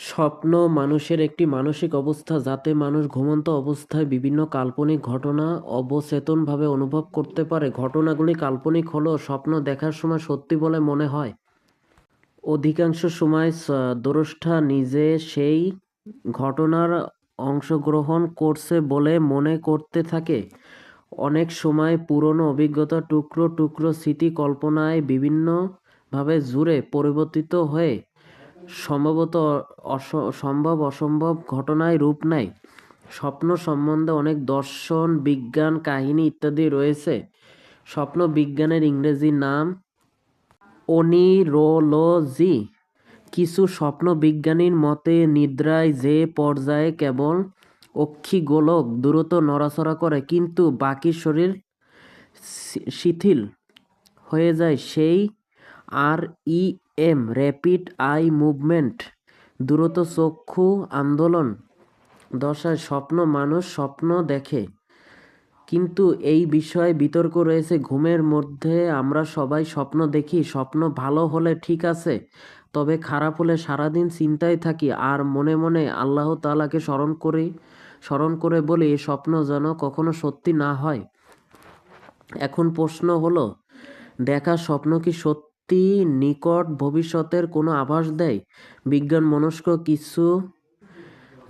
স্বপ্ন, মানুষের একটি মানসিক অবস্থা যাতে মানুষ ঘুমন্ত অবস্থায় বিভিন্ন কাল্পনিক ঘটনা অবচেতনভাবে অনুভব করতে পারে। ঘটনাগুলি কাল্পনিক হলেও স্বপ্ন দেখার সময় সত্যি বলে মনে হয়। অধিকাংশ সময় দ্রষ্টা নিজে সেই ঘটনার অংশগ্রহণ করছে বলে মনে করতে থাকে। অনেক সময় পুরনো অভিজ্ঞতা টুকরো টুকরো স্মৃতি কল্পনায় বিভিন্নভাবে জুড়ে পরিবর্তিত হয়ে সম্ভবত সম্ভব, অসম্ভব ঘটনায় রূপ নেয় স্বপ্ন সম্বন্ধে অনেক দর্শন, বিজ্ঞান, কাহিনী ইত্যাদি রয়েছে। স্বপ্ন বিজ্ঞানের ইংরেজি নাম অনিরোলজি। কিছু স্বপ্ন বিজ্ঞানীর মতে, নিদ্রায় যে পর্যায়ে কেবল অক্ষিগোলক দ্রুত নড়াচড়া করে, কিন্তু বাকি শরীর শিথিল হয়ে যায়, সেই R E M rapid eye movement, দ্রুত চক্ষু আন্দোলন, দশায় স্বপ্ন, মানুষ স্বপ্ন দেখে। কিন্তু এই বিষয়ে বিতর্ক রয়েছে। ঘুমের মধ্যে আমরা সবাই স্বপ্ন দেখি, স্বপ্ন ভালো হলে ঠিক আছে, তবে খারাপ হলে সারাদিন চিন্তায় থাকি। আর মনে মনে আল্লাহ তালাকে স্মরণ করি, স্মরণ করে বলি এই স্বপ্ন যেন কখনো সত্যি না হয়। এখন প্রশ্ন হলো, দেখা স্বপ্ন কি সত্যি? নিকট ভবিষ্যতের কোনো আভাস দেয়? বিজ্ঞান মনস্ক কিছু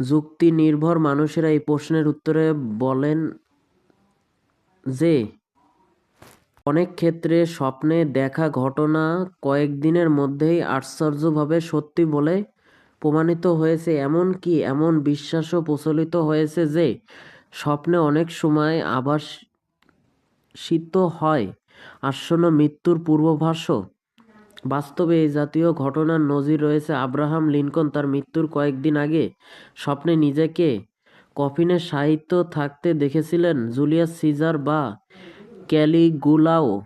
যুক্তি নির্ভর মানুষেরা এই প্রশ্নের উত্তরে বলেন যে, অনেক ক্ষেত্রে স্বপ্নে দেখা ঘটনা কয়েকদিনের মধ্যেই আশ্চর্যভাবে সত্যি বলে প্রমাণিত হয়েছে। এমনকি এমন বিশ্বাসও প্রচলিত হয়েছে যে, স্বপ্নে অনেক সময় আভাসিত হয়। আসন্ন মৃত্যুর পূর্বাভাসও বাস্তবে এই জাতীয় ঘটনার নজির রয়েছে আব্রাহাম লিঙ্কন তার মৃত্যুর কয়েকদিন আগে। স্বপ্নে নিজেকে কফিনে সাহিত্য থাকতে দেখেছিলেন জুলিয়াস সিজার বা ক্যালিগুলাও।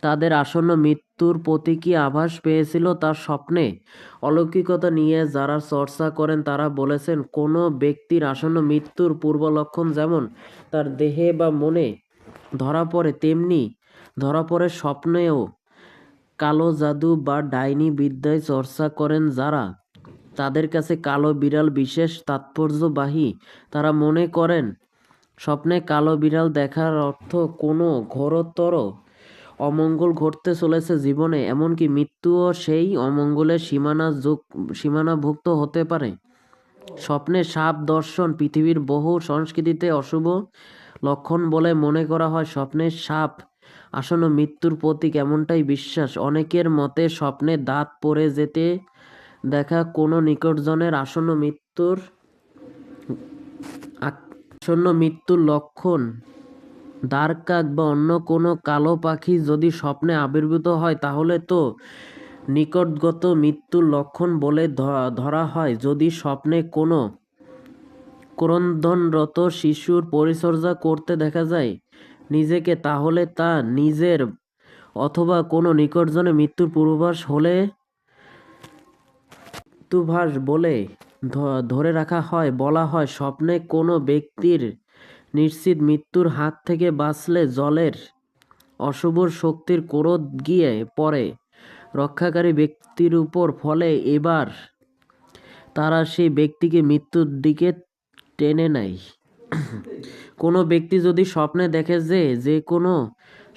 তাদের আসন্ন মৃত্যুর প্রতীকী আভাস পেয়েছিল তার স্বপ্নে? অলৌকিকতা নিয়ে যারা চর্চা করেন, তারা বলেছেন, কোনো ব্যক্তির আসন্ন মৃত্যুর পূর্বলক্ষণ যেমন তার দেহে বা মনে ধরা পড়ে, তেমনি ধরা পড়ে স্বপ্নেও। কালো জাদু বা ডাইনি বিদ্যায় চর্চা করেন যারা। তাদের কাছে কালো বিড়াল বিশেষ তাৎপর্যবাহী। তারা মনে করেন, স্বপ্নে কালো বিড়াল দেখার অর্থ কোনো ঘোরতর অমঙ্গল ঘটতে চলেছে জীবনে, এমনকি মৃত্যুও সেই অমঙ্গলের সীমানা যোগ সীমানাভুক্ত হতে পারে। স্বপ্নে সাপ দর্শন পৃথিবীর বহু সংস্কৃতিতে অশুভ লক্ষণ বলে মনে করা হয়। স্বপ্নের সাপ আসন্ন মৃত্যুর প্রতীক এমনটাই বিশ্বাস। অনেকের মতে স্বপ্নে দাঁত পড়ে যেতে দেখা কোনো নিকটজনের আসন্ন মৃত্যুর আসন্ন মৃত্যুর লক্ষণ। দ্বারকাক বা অন্য কোনো কালো পাখি যদি স্বপ্নে আবির্ভূত হয়, তাহলে তো নিকটগত মৃত্যুর লক্ষণ বলে ধরা হয়। যদি স্বপ্নে কোনো ক্রন্দনরত শিশুর পরিচর্যা করতে দেখা যায় নিজেকে তাহলে তা নিজের অথবা কোনো নিকটজনে মৃত্যুর পূর্বাভাস হলে মৃত্যুভাস বলে ধরে রাখা হয়, বলা হয়, স্বপ্নে কোনো ব্যক্তির নিশ্চিত মৃত্যুর হাত থেকে বাঁচলে জলের অশুভ শক্তির ক্রোধ গিয়ে পড়ে। রক্ষাকারী ব্যক্তির উপর ফলে এবার তারা সেই ব্যক্তিকে মৃত্যুর দিকে টেনে নেয়। কোনো ব্যক্তি যদি স্বপ্নে দেখে যে যে কোনো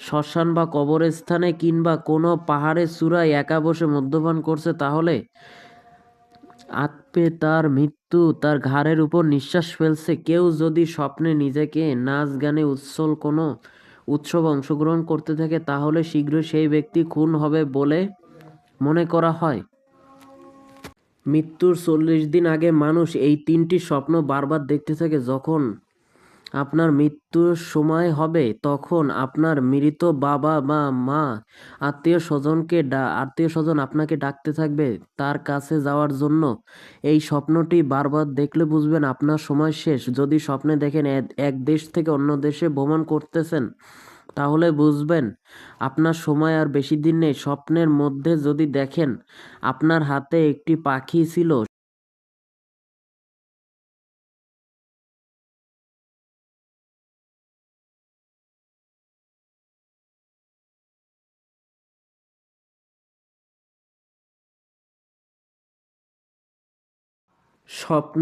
শ্মশান বা কবরস্থানে কিংবা কোনো পাহাড়ের চূড়ায় একা বসে মদ্যপান করছে, তাহলে আত্মে তার মৃত্যু, তার ঘাড়ের উপর নিঃশ্বাস ফেলছে। কেউ যদি স্বপ্নে নিজেকে নাচ গানে উৎসল কোনো উৎসব অংশগ্রহণ করতে থাকে, তাহলে শীঘ্রই সেই ব্যক্তি খুন হবে বলে মনে করা হয়। মৃত্যুর চল্লিশ দিন আগে মানুষ এই তিনটি স্বপ্ন বারবার দেখতে থাকে, যখন আপনার মৃত্যুর সময় হবে, তখন আপনার মৃত বাবা বা মা, আত্মীয় স্বজনকে ডা, আত্মীয় স্বজন আপনাকে ডাকতে থাকবে তার কাছে যাওয়ার জন্য। এই স্বপ্নটি বারবার দেখলে বুঝবেন আপনার সময় শেষ। যদি স্বপ্নে দেখেন এক- এক দেশ থেকে অন্য দেশে ভ্রমণ করতেছেন, তাহলে বুঝবেন আপনার সময় আর বেশি দিন নেই। স্বপ্নের মধ্যে যদি দেখেন, আপনার হাতে একটি পাখি ছিল স্বপ্ন